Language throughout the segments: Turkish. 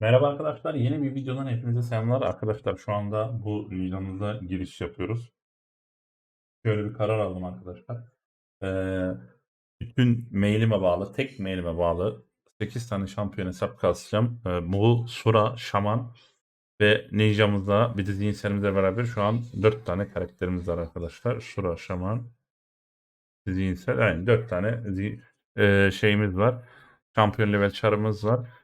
Merhaba arkadaşlar, yeni bir videodan hepinize selamlar. Arkadaşlar şu anda bu videomuza giriş yapıyoruz. Şöyle bir karar aldım arkadaşlar. Ee, bütün mailime bağlı, tek mailime bağlı 8 tane şampiyon hesap kasacağım. Ee, bu Sura, Şaman ve Ninja'mızla bir de zihinselimizle beraber şu an 4 tane karakterimiz var arkadaşlar. Sura, Şaman, zihinsel, yani 4 tane zi- e, şeyimiz var. Şampiyon level çarımız var.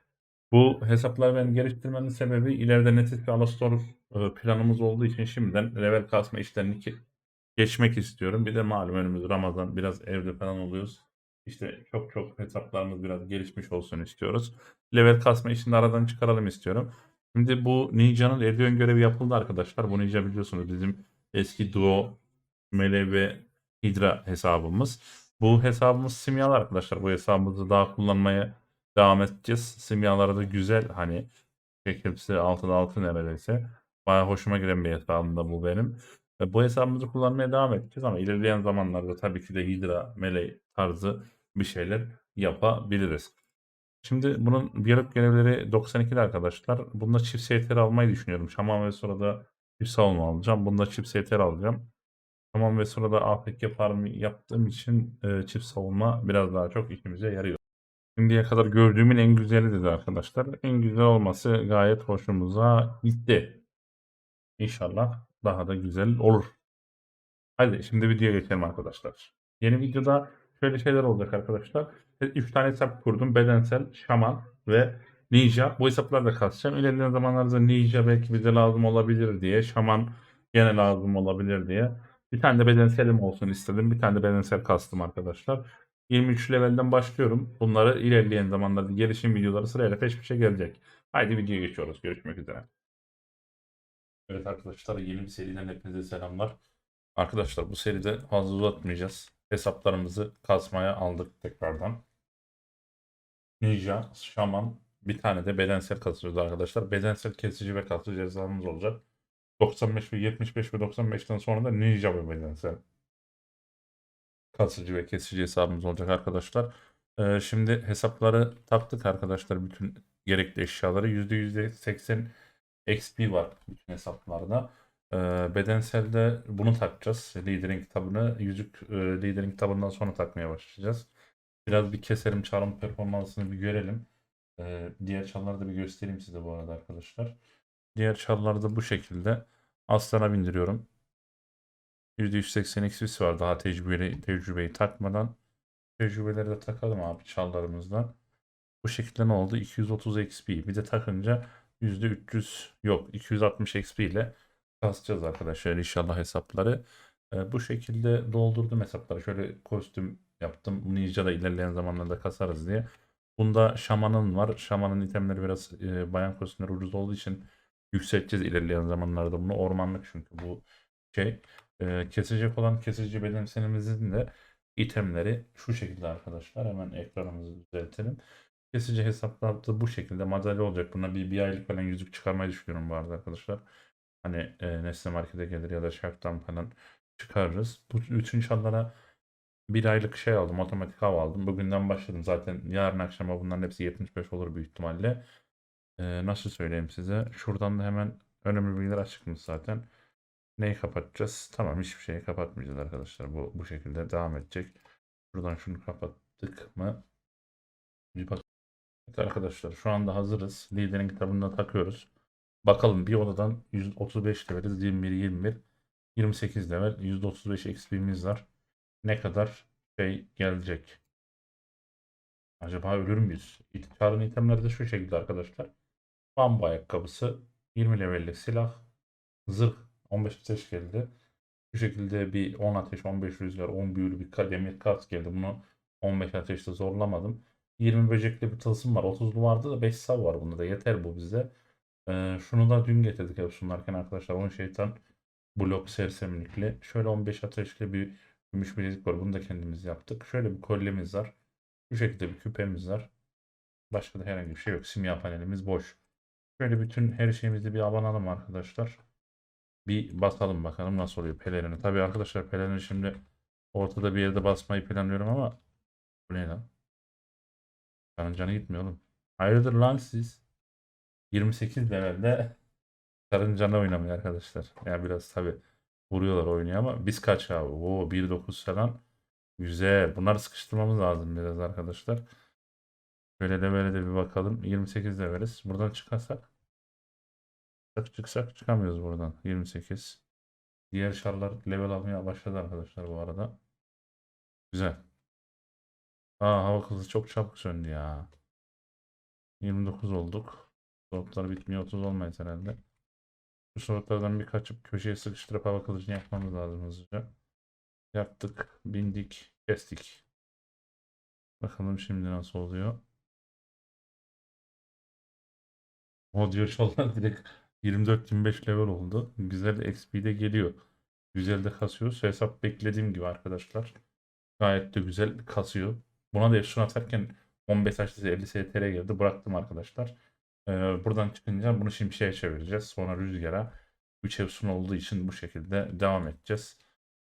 Bu hesapları ben geliştirmemin sebebi ileride Netis ve Alastor e, planımız olduğu için şimdiden level kasma işlerini geçmek istiyorum. Bir de malum önümüz Ramazan biraz evde falan oluyoruz. İşte çok çok hesaplarımız biraz gelişmiş olsun istiyoruz. Level kasma işini aradan çıkaralım istiyorum. Şimdi bu Ninja'nın Eldiven görevi yapıldı arkadaşlar. Bu Ninja biliyorsunuz bizim eski Duo, Melee ve Hydra hesabımız. Bu hesabımız simyalı arkadaşlar. Bu hesabımızı daha kullanmaya devam edeceğiz. Simyaları da güzel hani hepsi 6'da 6 neredeyse. Baya hoşuma giden bir hesabım da bu benim. Ve bu hesabımızı kullanmaya devam edeceğiz ama ilerleyen zamanlarda tabii ki de Hydra, Melee tarzı bir şeyler yapabiliriz. Şimdi bunun biyolog görevleri 92'de arkadaşlar. Bunda çift STR almayı düşünüyorum. Şaman ve sonra da çift savunma alacağım. Bunda çift STR alacağım. Şaman ve sonra da APK farmı yaptığım için e, çift savunma biraz daha çok işimize yarıyor. Şimdiye kadar gördüğümün en güzeli dedi arkadaşlar. En güzel olması gayet hoşumuza gitti. İnşallah daha da güzel olur. Hadi şimdi videoya geçelim arkadaşlar. Yeni videoda şöyle şeyler olacak arkadaşlar. 3 tane hesap kurdum. Bedensel, şaman ve ninja. Bu hesapları da kasacağım. İlerleyen zamanlarda ninja belki bize lazım olabilir diye. Şaman gene lazım olabilir diye. Bir tane de bedenselim olsun istedim. Bir tane de bedensel kastım arkadaşlar. 23 levelden başlıyorum. Bunları ilerleyen zamanlarda gelişim videoları sırayla peş peşe gelecek. Haydi videoya geçiyoruz. Görüşmek üzere. Evet arkadaşlar yeni bir seriden hepinize selamlar. Arkadaşlar bu seride fazla uzatmayacağız. Hesaplarımızı kasmaya aldık tekrardan. Ninja, Şaman, bir tane de bedensel kasıyoruz arkadaşlar. Bedensel kesici ve kasıcı hesabımız olacak. 95 ve 75 ve 95'ten sonra da Ninja ve bedensel kasıcı ve kesici hesabımız olacak arkadaşlar. Ee, şimdi hesapları taktık arkadaşlar bütün gerekli eşyaları. %80 XP var bütün hesaplarda. Ee, bedenselde bunu takacağız. Liderin kitabını yüzük e, liderin kitabından sonra takmaya başlayacağız. Biraz bir keserim çarım performansını bir görelim. Ee, diğer çarları da bir göstereyim size bu arada arkadaşlar. Diğer çarları da bu şekilde aslana bindiriyorum. %180 XP'si var daha tecrübeli, tecrübeyi takmadan. Tecrübeleri de takalım abi çarlarımızdan. Bu şekilde ne oldu? 230 XP. Bir de takınca %300 yok 260 XP ile kasacağız arkadaşlar inşallah hesapları. Ee, bu şekilde doldurdum hesapları. Şöyle kostüm yaptım. Ninja'da ilerleyen zamanlarda kasarız diye. Bunda şamanın var. Şamanın itemleri biraz e, bayan kostümleri ucuz olduğu için yükselteceğiz ilerleyen zamanlarda bunu. Ormanlık çünkü bu şey. E, kesecek olan kesici bedenselimizin de itemleri şu şekilde arkadaşlar. Hemen ekranımızı düzeltelim. Kesici hesaplarda bu şekilde madalya olacak. Buna bir, bir aylık falan yüzük çıkarmayı düşünüyorum bu arada arkadaşlar. Hani e, Nesne Market'e gelir ya da Shark'tan falan çıkarırız. Bu bütün şallara bir aylık şey aldım. Otomatik hava aldım. Bugünden başladım. Zaten yarın akşama bunların hepsi 75 olur büyük ihtimalle. E, nasıl söyleyeyim size? Şuradan da hemen önemli bilgiler açıkmış zaten. Neyi kapatacağız? Tamam hiçbir şeyi kapatmayacağız arkadaşlar. Bu, bu şekilde devam edecek. Şuradan şunu kapattık mı? Bir bak. Evet arkadaşlar şu anda hazırız. Liderin kitabını takıyoruz. Bakalım bir odadan 135 leveliz. 21, 21, 28 level. 135 XP'miz var. Ne kadar şey gelecek? Acaba ölür müyüz? Çağrın itemleri de şu şekilde arkadaşlar. Bambu ayakkabısı, 20 levellik silah, zırh 15 ateş geldi. Bu şekilde bir 10 ateş, 15 rüzgar, 10 büyülü bir ka- demir kas geldi. Bunu 15 ateşte zorlamadım. 20 böcekli bir tılsım var. 30'lu vardı da 5 sav var bunda da. Yeter bu bize. Ee, şunu da dün getirdik hep sunarken arkadaşlar. 10 şeytan blok sersemlikli. Şöyle 15 ateşli bir gümüş bilezik var. Bunu da kendimiz yaptık. Şöyle bir kolyemiz var. Bu şekilde bir küpemiz var. Başka da herhangi bir şey yok. Simya panelimiz boş. Şöyle bütün her şeyimizi bir abanalım arkadaşlar. Bir basalım bakalım nasıl oluyor pelerini. Tabii arkadaşlar pelerini şimdi ortada bir yerde basmayı planlıyorum ama bu ne lan? Canın canı gitmiyor oğlum. Hayırdır lan siz? 28 levelde karıncana oynamıyor arkadaşlar. Yani biraz tabi vuruyorlar oynuyor ama biz kaç abi? Oo 1.9 falan. Güzel. Bunları sıkıştırmamız lazım biraz arkadaşlar. Böyle de böyle de bir bakalım. 28 leveliz. Buradan çıkarsak. Çık çıksak çıkamıyoruz buradan. 28. Diğer şarlar level almaya başladı arkadaşlar bu arada. Güzel. Aa hava hızı çok çabuk söndü ya. 29 olduk. Slotlar bitmiyor 30 olmayız herhalde. Bu slotlardan bir kaçıp köşeye sıkıştırıp hava kılıcını yapmamız lazım hızlıca. Yaptık, bindik, kestik. Bakalım şimdi nasıl oluyor. O diyor şallar direkt 24-25 level oldu. Güzel XP de geliyor. Güzel de kasıyor. Hesap beklediğim gibi arkadaşlar. Gayet de güzel kasıyor. Buna da şunu atarken 15 HTC 50 STR geldi. Bıraktım arkadaşlar. Ee, buradan çıkınca bunu şimşeğe çevireceğiz. Sonra rüzgara 3 efsun olduğu için bu şekilde devam edeceğiz.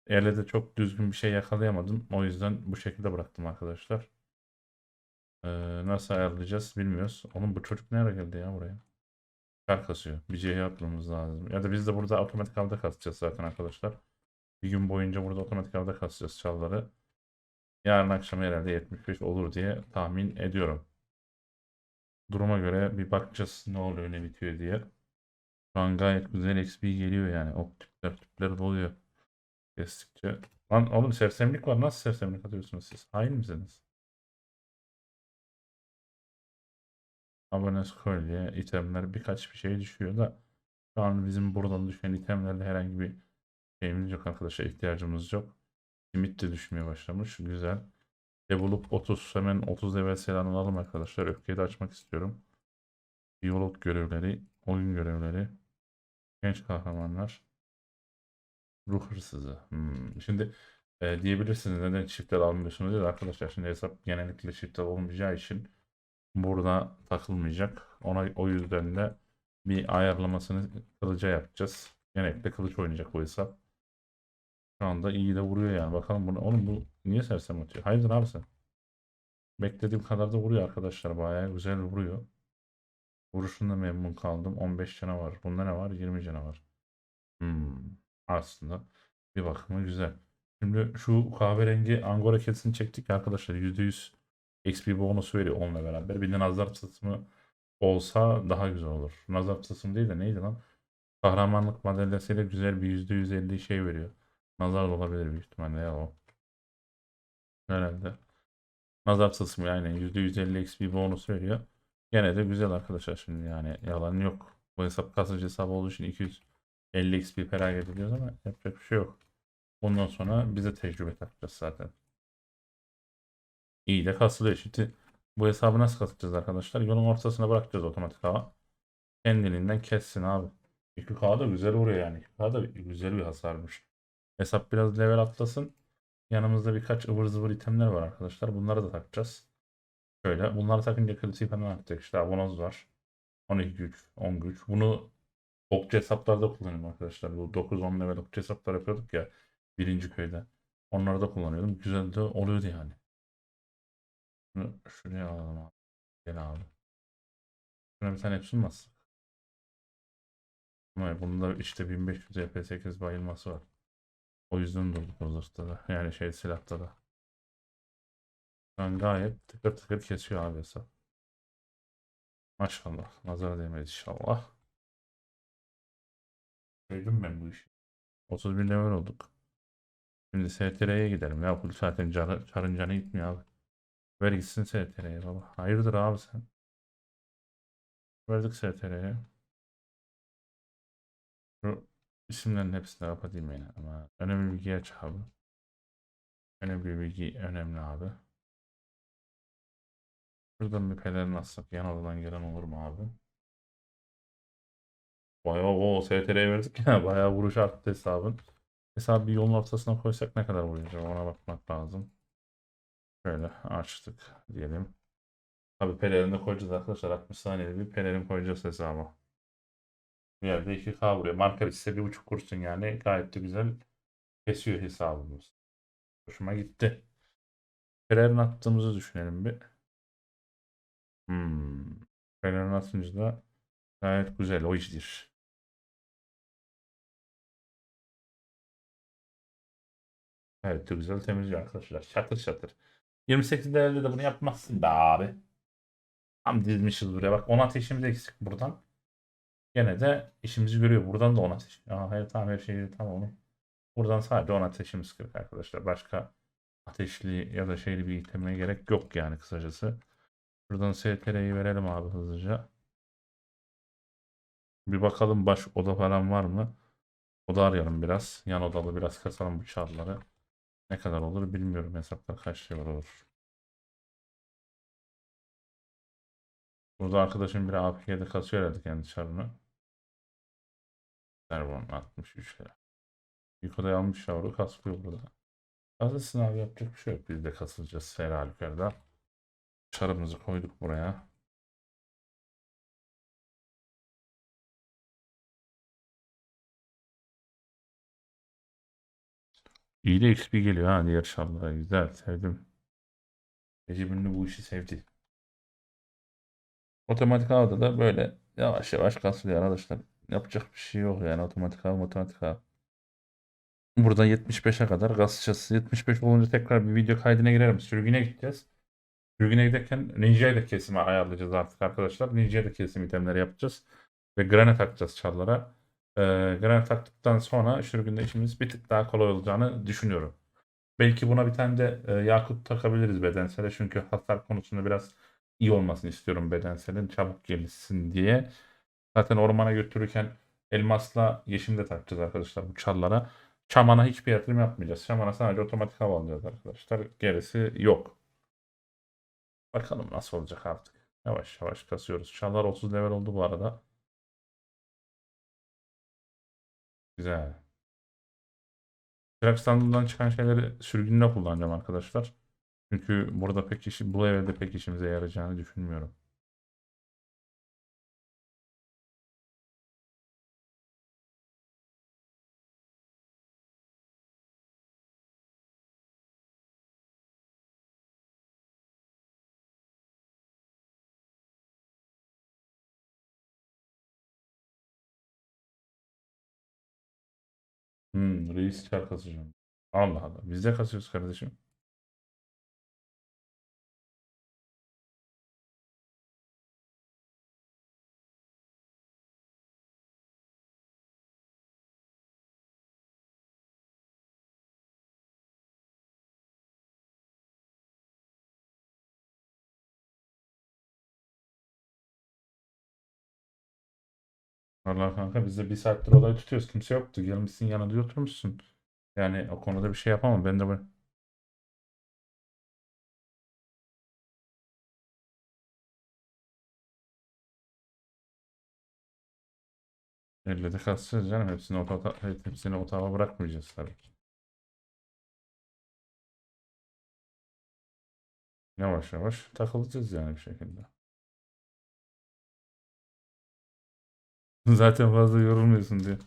Elle de çok düzgün bir şey yakalayamadım. O yüzden bu şekilde bıraktım arkadaşlar. Ee, nasıl ayarlayacağız bilmiyoruz. Oğlum bu çocuk nereye geldi ya buraya? Kar kasıyor. Bir şey yapmamız lazım. Ya da biz de burada otomatik avda kasacağız zaten arkadaşlar. Bir gün boyunca burada otomatik avda kasacağız çalları. Yarın akşam herhalde 75 olur diye tahmin ediyorum. Duruma göre bir bakacağız ne oluyor ne bitiyor diye. Şu an gayet güzel XP geliyor yani. Ok tüpler tüpler doluyor. Kestikçe. Lan oğlum sersemlik var. Nasıl sersemlik atıyorsunuz siz? Hain misiniz? Abone kolye, itemler birkaç bir şey düşüyor da şu an bizim buradan düşen itemlerle herhangi bir şeyimiz yok arkadaşlar. ihtiyacımız yok. Limit de düşmeye başlamış. Güzel. Develop 30. Hemen 30 level selam alalım arkadaşlar. Öfkeyi de açmak istiyorum. Biyolog görevleri, oyun görevleri, genç kahramanlar, ruh hırsızı. Hmm. Şimdi e, diyebilirsiniz neden çiftler almıyorsunuz diye arkadaşlar şimdi hesap genellikle çiftler olmayacağı için burada takılmayacak. Ona o yüzden de bir ayarlamasını kılıca yapacağız. Genellikle kılıç oynayacak bu hesap. Şu anda iyi de vuruyor yani. Bakalım bunu. Oğlum bu niye sersem atıyor? Hayırdır abi sen? Beklediğim kadar da vuruyor arkadaşlar. Bayağı güzel vuruyor. Vuruşunda memnun kaldım. 15 canavar. Bunda ne var? 20 canavar. Hmm. Aslında bir bakıma güzel. Şimdi şu kahverengi Angora kedisini çektik arkadaşlar. %100 XP bonusu veriyor onunla beraber. Bir de nazar tılsımı olsa daha güzel olur. Nazar tılsımı değil de neydi lan? Kahramanlık madalyasıyla güzel bir %150 şey veriyor. Nazar da olabilir büyük ihtimalle ya o. Herhalde. Nazar tılsımı aynen %150 XP bonus veriyor. Gene de güzel arkadaşlar şimdi yani yalan yok. Bu hesap kasıcı hesap olduğu için 250 XP feragat ediyoruz ama yapacak bir şey yok. Ondan sonra bize tecrübe takacağız zaten. İyi de kasılıyor. Şimdi bu hesabı nasıl kasacağız arkadaşlar? Yolun ortasına bırakacağız otomatik hava. Kendiliğinden kessin abi. 2K da güzel vuruyor yani. 2K da güzel bir hasarmış. Hesap biraz level atlasın. Yanımızda birkaç ıvır zıvır itemler var arkadaşlar. Bunları da takacağız. Şöyle. Bunları takınca kritiği falan artacak. İşte abonoz var. 12 güç, 10 güç. Bunu okçu hesaplarda kullanıyorum arkadaşlar. Bu 9-10 level okçu hesaplar yapıyorduk ya. Birinci köyde. Onları da kullanıyordum. Güzel de oluyordu yani. Şunu şuraya alalım abi. Gel abi. Şuna bir tane hepsini bastık. Ama bunda işte 1500 EP8 bayılması var. O yüzden durduk zırhta da. Yani şey silahta da. An gayet tıkır tıkır kesiyor abi hesap. Maşallah. Nazara değmez inşallah. Duydum ben bu işi. 31 level olduk. Şimdi STR'ye gidelim. Ya bu zaten car canı gitmiyor abi. Ver gitsin STR'ye baba. Hayırdır abi sen? Verdik STR'ye. Şu isimlerin hepsini kapatayım yani. Ama önemli bilgi aç abi. Önemli bilgi önemli abi. Şuradan bir pelerin atsak yan odadan gelen olur mu abi? Bayağı o STR'ye verdik ya. Bayağı vuruş arttı hesabın. Hesabı bir yolun ortasına koysak ne kadar vuruyor acaba? Ona bakmak lazım. Şöyle açtık diyelim. Tabi pelerini de koyacağız arkadaşlar. 60 saniyede bir pelerin koyacağız hesaba. Bir yerde 2K vuruyor. Marka ise 1.5 kursun yani. Gayet de güzel kesiyor hesabımız. Hoşuma gitti. Pelerin attığımızı düşünelim bir. Hmm. Pelerin atınca da Gayet güzel o iştir. Evet çok güzel temizliyor arkadaşlar. Şatır şatır. 28 derecede de bunu yapmazsın be abi. Tam dizmişiz buraya bak 10 ateşimiz eksik buradan. Gene de işimizi görüyor. Buradan da 10 ateş. Aa, hayır tamam her şey tamam. Buradan sadece 10 ateşimiz kırık arkadaşlar. Başka ateşli ya da şeyli bir itemine gerek yok yani kısacası. Buradan STR'yi verelim abi hızlıca. Bir bakalım baş oda falan var mı? Oda arayalım biraz. Yan odalı biraz kasalım bu çarları. Ne kadar olur bilmiyorum. Hesaplar kaç lira olur. Burada arkadaşım bir APK'de kasıyor herhalde kendi çarını. Servon 63 lira. Odaya almış yavru kasılıyor burada. Kasılsın abi yapacak bir şey yok. Biz de kasılacağız her halükarda. Çarımızı koyduk buraya. İyi de XP geliyor ha diğer çarlara. Güzel sevdim. Recep Ünlü bu işi sevdi. Otomatik avda da böyle yavaş yavaş kasılıyor arkadaşlar. Yapacak bir şey yok yani otomatik av otomatik av. Burada 75'e kadar kasacağız. 75 olunca tekrar bir video kaydına girerim. Sürgüne gideceğiz. Sürgüne giderken Ninja'yı da kesime ayarlayacağız artık arkadaşlar. Ninja'ya da kesim itemleri yapacağız. Ve granit takacağız çarlara. Ee, granit taktıktan sonra sürgünde işimiz bir tık daha kolay olacağını düşünüyorum. Belki buna bir tane de e, yakut takabiliriz bedensele. Çünkü hasar konusunda biraz iyi olmasını istiyorum bedenselin. Çabuk gelişsin diye. Zaten ormana götürürken elmasla yeşim de takacağız arkadaşlar bu çarlara. Çamana hiçbir yatırım yapmayacağız. Çamana sadece otomatik hava alacağız arkadaşlar. Gerisi yok. Bakalım nasıl olacak artık. Yavaş yavaş kasıyoruz. Çarlar 30 level oldu bu arada. Güzel. Çırak standından çıkan şeyleri sürgünde kullanacağım arkadaşlar. Çünkü burada pek işi, bu evde pek işimize yarayacağını düşünmüyorum. Hmm, reis çar kasacağım. Allah Allah. Biz de kasıyoruz kardeşim. Allah kanka biz de bir saattir olay tutuyoruz. Kimse yoktu. Gelmişsin yanında oturmuşsun. Yani o konuda bir şey yapamam. Ben de böyle. Elle de kasacağız canım. Hepsini o, hepsini o tarafa bırakmayacağız tabii ki. Yavaş yavaş takılacağız yani bir şekilde. Zaten fazla yorulmuyorsun diye.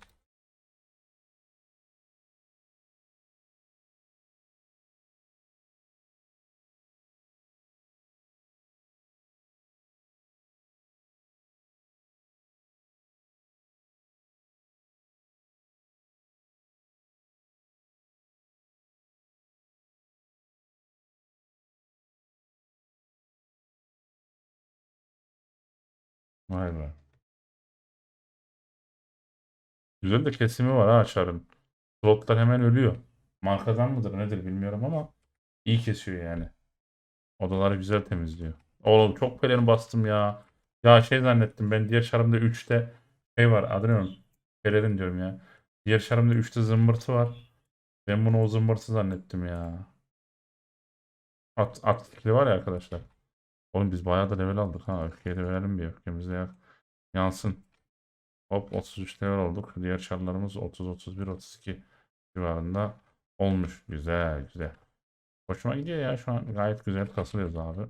Vay be. Güzel de kesimi var ha çarın. Slotlar hemen ölüyor. Markadan mıdır nedir bilmiyorum ama iyi kesiyor yani. Odaları güzel temizliyor. Oğlum çok pelerin bastım ya. Ya şey zannettim ben diğer çarımda 3'te şey var onun? Pelerin diyorum ya. Diğer çarımda 3'te zımbırtı var. Ben bunu o zımbırtı zannettim ya. At, at var ya arkadaşlar. Oğlum biz bayağı da level aldık ha. Öfkeyi de verelim bir öfkemize ya. Yansın. Hop 33 level olduk. Diğer çarlarımız 30, 31, 32 civarında olmuş. Güzel güzel. Hoşuma gidiyor ya şu an gayet güzel kasılıyoruz abi.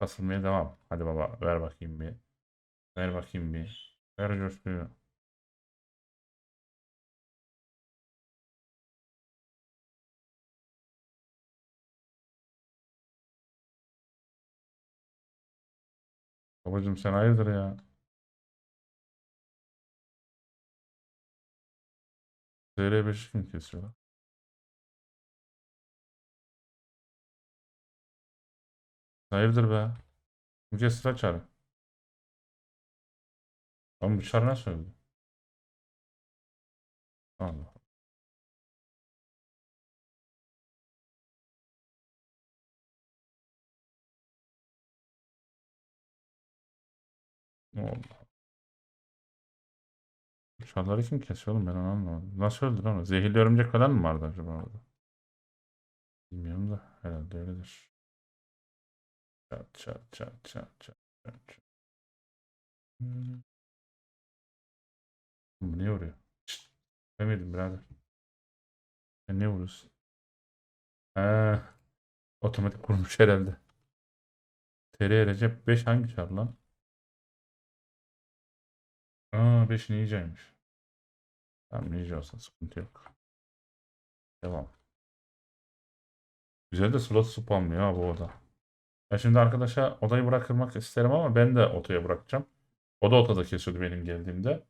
Kasılmaya devam. Hadi baba ver bakayım bir. Ver bakayım bir. Ver coşkuyu. Babacım sen hayırdır ya? TR5'i kim kesiyor lan? Hayırdır be? Bu kez sıra çağırıyor. Ama bu çağrı nasıl öldü? Allah. Allah. Çarları kim kesiyor oğlum ben onu anlamadım. Nasıl öldü lan? Zehirli örümcek falan mı vardı acaba orada? Bilmiyorum da herhalde öyledir. Çat çat çat çat çat çat çat. Hmm. Bu niye vuruyor? Demedim birader. Sen niye vuruyorsun? He. Otomatik vurmuş herhalde. TR Recep 5 hangi çar lan? Aa 5 ninjaymış. Tamam olsun sıkıntı yok. Devam. Güzel de slot spamlıyor ha bu oda. Ben şimdi arkadaşa odayı bırakırmak isterim ama ben de otoya bırakacağım. O da otoda kesiyordu benim geldiğimde.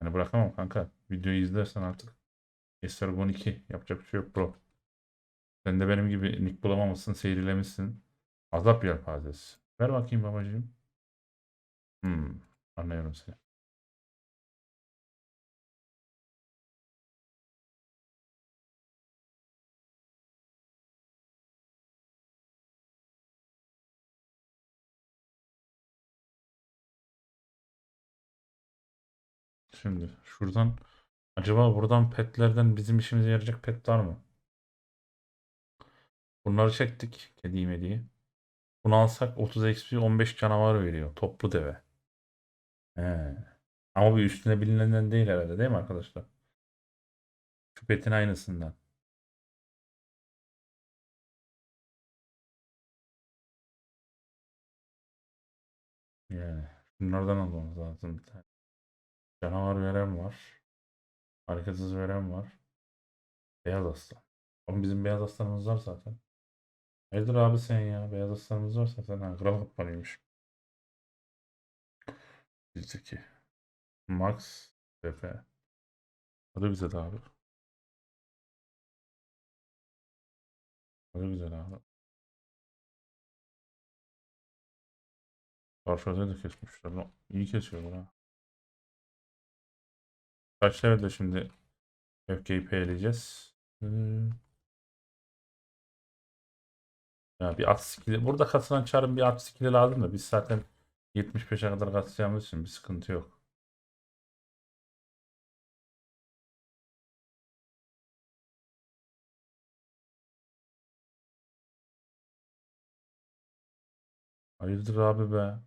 Hani bırakamam kanka. Videoyu izlersen artık. Estergon 2. Yapacak bir şey yok bro. Sen de benim gibi nick bulamamışsın, seyirlemişsin. Azap yelpazesi. Ver bakayım babacığım. Hmm, anlıyorum seni. Şimdi şuradan acaba buradan petlerden bizim işimize yarayacak pet var mı? Bunları çektik. Kediyi mediyi. Bunu alsak 30 XP 15 canavar veriyor. Toplu deve. He. Ama bir üstüne bilinenden değil herhalde değil mi arkadaşlar? Şu petin aynısından. Yani bunlardan almamız lazım bir tane. Canavar veren var. Harikatsız veren var. Beyaz aslan. Ama bizim beyaz aslanımız var zaten. Hayırdır abi sen ya? Beyaz aslanımız var zaten. Ha, kral kaplanıymış. Bizdeki. Max BP. O da güzel abi. O da güzel abi. Karşıda da kesmişler. İyi kesiyorlar ha. Kaç levelde şimdi öfkeyi peyleyeceğiz? Hmm. Ya bir at skill'i. Burada katılan çarın bir at skill'i lazım da biz zaten 75'e kadar katacağımız için bir sıkıntı yok. Hayırdır abi be?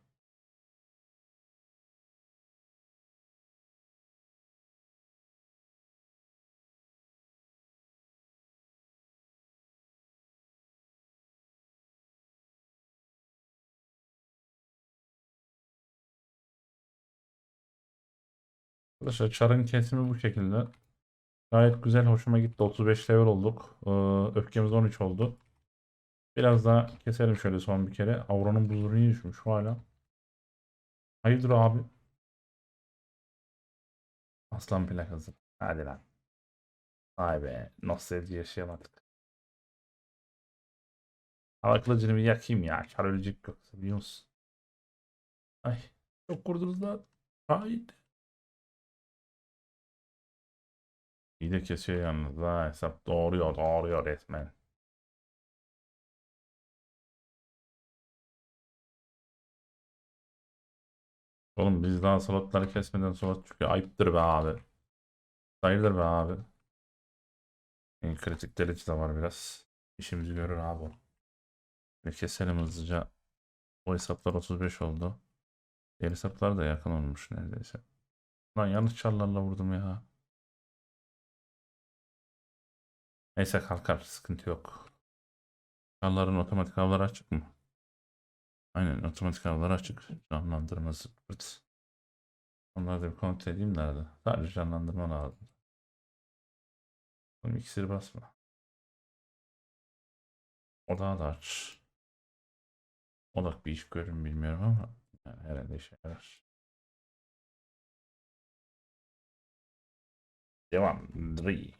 Arkadaşlar çarın kesimi bu şekilde. Gayet güzel hoşuma gitti. 35 level olduk. Ee, öfkemiz 13 oldu. Biraz daha keselim şöyle son bir kere. Auron'un buzuru niye düşmüş hala? Hayırdır abi? Aslan plakası. Hadi lan. Vay be. Nostalji yaşayamadık. Hava kılıcını bir yakayım ya. Çar ölecek yoksa biliyor musun? Ay. Çok kurdunuz lan. Haydi. İyi de kesiyor yalnız ha. Hesap doğruyor doğruyor resmen. Oğlum biz daha slotları kesmeden slot çıkıyor. Ayıptır be abi. Hayırdır be abi. En kritik delici de var biraz. İşimizi görür abi o. Bir keselim hızlıca. O hesaplar 35 oldu. Diğer hesaplar da yakın olmuş neredeyse. Lan yanlış çarlarla vurdum ya. Neyse kalkar. Sıkıntı yok. Çarların otomatik avları açık mı? Aynen otomatik avları açık. Canlandırma zıpırt. Onları da bir kontrol edeyim nerede? Sadece canlandırma lazım. Oğlum iksir basma. Odağı da aç. Odak bir iş görür bilmiyorum ama yani herhalde işe yarar. Devam. Dri.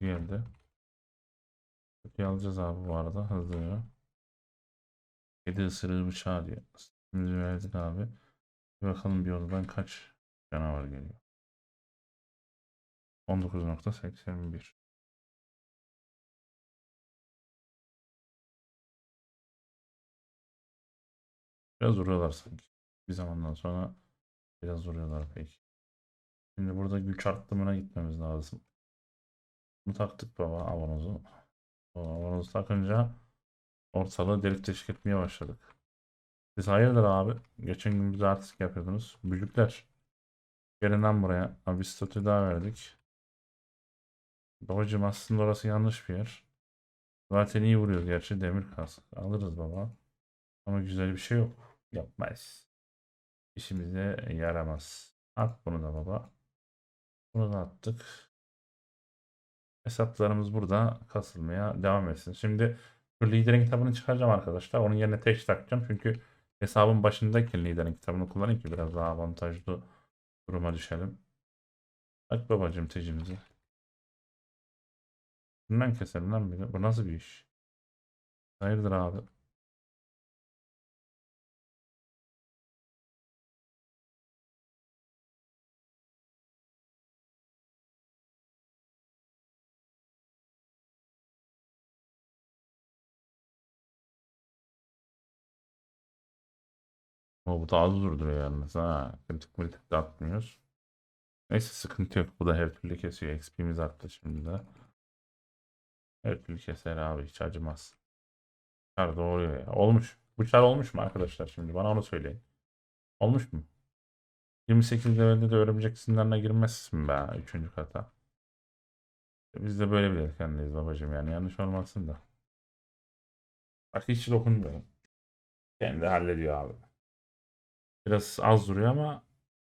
Geldi. Kutuyu alacağız abi bu arada hızlı. Kedi ısırığı bıçağı diyor. Şimdi verdik abi. Bir bakalım bir odadan kaç canavar geliyor. 19.81 Biraz vuruyorlar sanki. Bir zamandan sonra biraz vuruyorlar peki. Şimdi burada güç arttırmına gitmemiz lazım. Bunu taktık baba avanozu. Avanozu takınca ortalığı delik deşik etmeye başladık. Siz hayırdır abi? Geçen gün bize artistik yapıyordunuz. Büyükler. Gelin lan buraya. Abi statü daha verdik. Babacım aslında orası yanlış bir yer. Zaten iyi vuruyor gerçi demir kask. Alırız baba. Ama güzel bir şey yok. Yapmayız. İşimize yaramaz. At bunu da baba. Bunu da attık. Hesaplarımız burada kasılmaya devam etsin. Şimdi şu liderin kitabını çıkaracağım arkadaşlar. Onun yerine teş takacağım. Çünkü hesabın başındayken liderin kitabını kullanayım ki biraz daha avantajlı duruma düşelim. Bak babacım tecimizi. Bundan keselim lan bir. Bu nasıl bir iş? Hayırdır abi? O bu da az durduruyor yalnız ha. Kritik kritik de atmıyoruz. Neyse sıkıntı yok. Bu da her türlü kesiyor. XP'miz arttı şimdi de. Her türlü keser abi hiç acımaz. Çar doğruyor ya. Olmuş. Bu çar olmuş mu arkadaşlar şimdi? Bana onu söyleyin. Olmuş mu? 28 levelde de örümcek zindanına girmezsin be 3. kata. Biz de böyle bir delikanlıyız babacım yani yanlış olmasın da. Bak hiç dokunmuyorum. Kendi hallediyor abi. Biraz az duruyor ama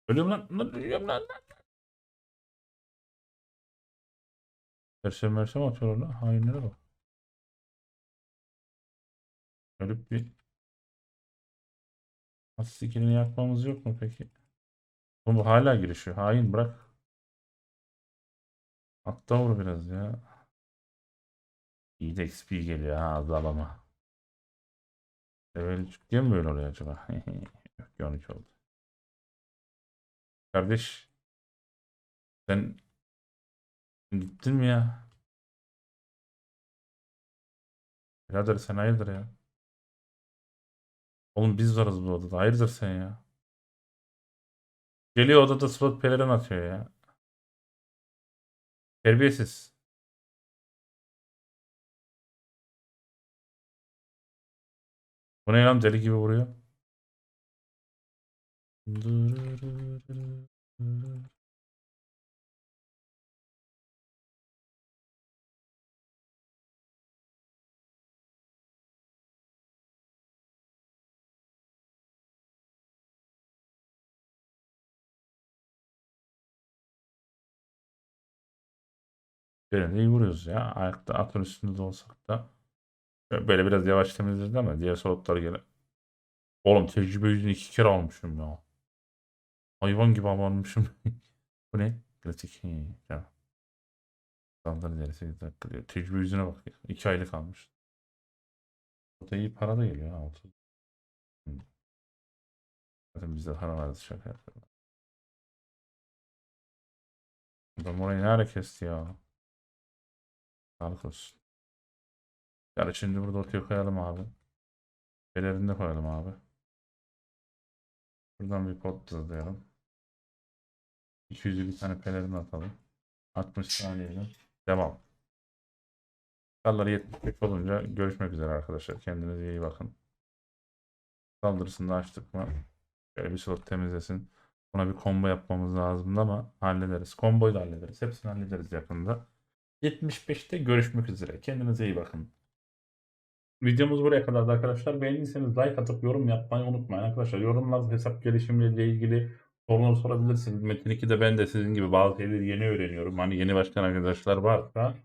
ölüyorum lan. lan Ölüyorum lan. lan. Perşembe merşem atıyor orada. Hainlere bak. Ölüp bir Asistikini yakmamız yok mu peki? Oğlum bu hala girişiyor. Hain bırak. Hatta vur biraz ya. İyi de XP geliyor ha azalama. Level diye mi böyle oluyor acaba? Yok 13 oldu. Kardeş sen gittin mi ya? Birader sen hayırdır ya? Oğlum biz varız bu odada. Hayırdır sen ya? Geliyor odada slot pelerin atıyor ya. Terbiyesiz. Bu ne lan deli gibi vuruyor. Böyle de iyi vuruyoruz ya. Ayakta atın üstünde de olsak da. Böyle biraz yavaş temizledi ama diğer slotlar gene. Oğlum tecrübe yüzünü iki kere almışım ya. Hayvan gibi abanmışım. Bu ne? Klasik. Hı, Ya. Standart derisi takılıyor. Tecrübe yüzüne bak. İki aylık almış. Bu da iyi para da geliyor. Ha, 30. Hı. Zaten bizde para vardı şaka yapıyorlar. Adam orayı ne ara kesti ya? Sağlık olsun. Yani şimdi burada ortaya koyalım abi. Pelerini de koyalım abi. Buradan bir pot hızlayalım. 200'lü bir tane pelerin atalım. 60 saniyeyle. Devam. Kalları 75 olunca görüşmek üzere arkadaşlar. Kendinize iyi bakın. Saldırısını açtık mı? Şöyle bir slot temizlesin. Buna bir combo yapmamız lazım ama hallederiz. Comboyu da hallederiz. Hepsini hallederiz yakında. 75'te görüşmek üzere. Kendinize iyi bakın. Videomuz buraya kadardı arkadaşlar. Beğendiyseniz like atıp yorum yapmayı unutmayın arkadaşlar. Yorumlarda hesap gelişimiyle ilgili sorular sorabilirsiniz. Metin 2'de ben de sizin gibi bazı şeyleri yeni öğreniyorum. Hani yeni başkan arkadaşlar varsa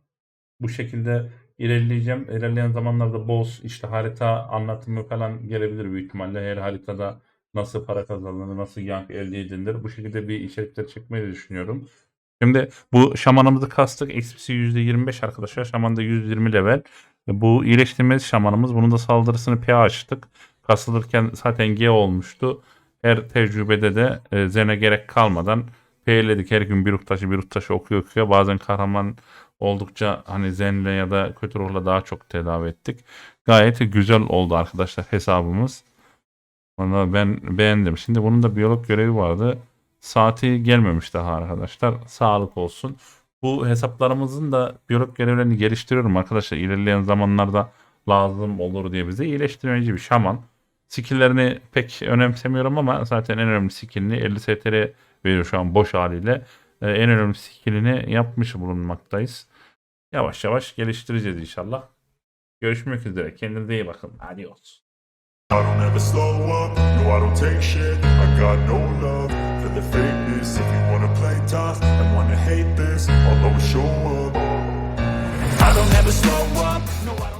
bu şekilde ilerleyeceğim. İlerleyen zamanlarda boss işte harita anlatımı falan gelebilir büyük ihtimalle. Her haritada nasıl para kazanılır, nasıl yank elde edilir. Bu şekilde bir içerikler çekmeyi düşünüyorum. Şimdi bu şamanımızı kastık. XP'si %25 arkadaşlar. Şaman da 120 level. Bu iyileştirme şamanımız. Bunun da saldırısını P açtık. Kasılırken zaten G olmuştu. Her tecrübede de e, Zen'e gerek kalmadan P'ledik. Her gün bir taşı bir taşı okuyor okuyor. Bazen kahraman oldukça hani Zen'le ya da kötü ruhla daha çok tedavi ettik. Gayet güzel oldu arkadaşlar hesabımız. Onu ben beğendim. Şimdi bunun da biyolog görevi vardı. Saati gelmemiş daha arkadaşlar. Sağlık olsun. Bu hesaplarımızın da biyolog görevlerini geliştiriyorum arkadaşlar. İlerleyen zamanlarda lazım olur diye bize iyileştirmeci bir şaman. Skill'lerini pek önemsemiyorum ama zaten en önemli skill'ini 50 STR veriyor şu an boş haliyle. Ee, en önemli skill'ini yapmış bulunmaktayız. Yavaş yavaş geliştireceğiz inşallah. Görüşmek üzere. Kendinize iyi bakın. Adios. I don't ever slow up, no I don't take shit I got no love for the fakeness If you wanna play tough and wanna hate this I'll always show up. I don't ever slow up, no I